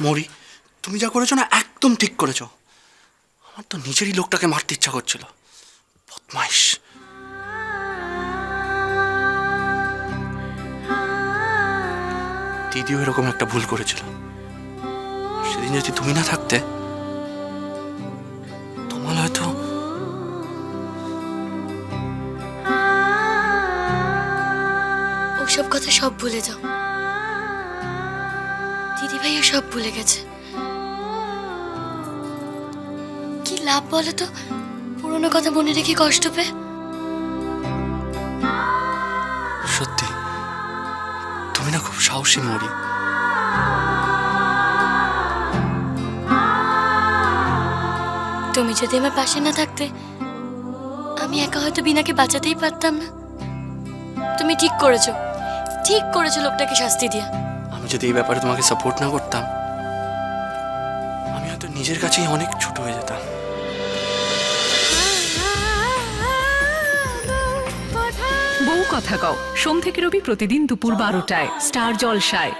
মরি, তুমি যা করেছ না একদম ঠিক করেছ। আমার তো নিজেরই লোকটাকে মারতে ইচ্ছা করছিল। বদমাইশ। দিদিও এরকম একটা ভুল করেছিল। সেদিন যদি তুমি না থাকতে, তোমার হয়তো ওসব কথা সব ভুলে যাও। দিদি ভাইও সব ভুলে গেছে। কি লাভ বলো তো? পুরোনো কথা মনে রেখে কষ্ট পেয়ে সত্যি তুমি না খুব সাহসী মরি। তুমি যদি আমার পাশে না থাকতে আমি একা হয়তো বিনাকে বাঁচাতেই পারতাম না। তুমি ঠিক করেছ ঠিক করেছ লোকটাকে শাস্তি দিয়া। যদি এই ব্যাপারে তোমাকে সাপোর্ট না করতাম, আমি হয়তো নিজের কাছেই অনেক ছোট হয়ে যেতাম। বউ কথা কও। সোম থেকে রবি প্রতিদিন দুপুর বারোটায়। স্টার জলসায়।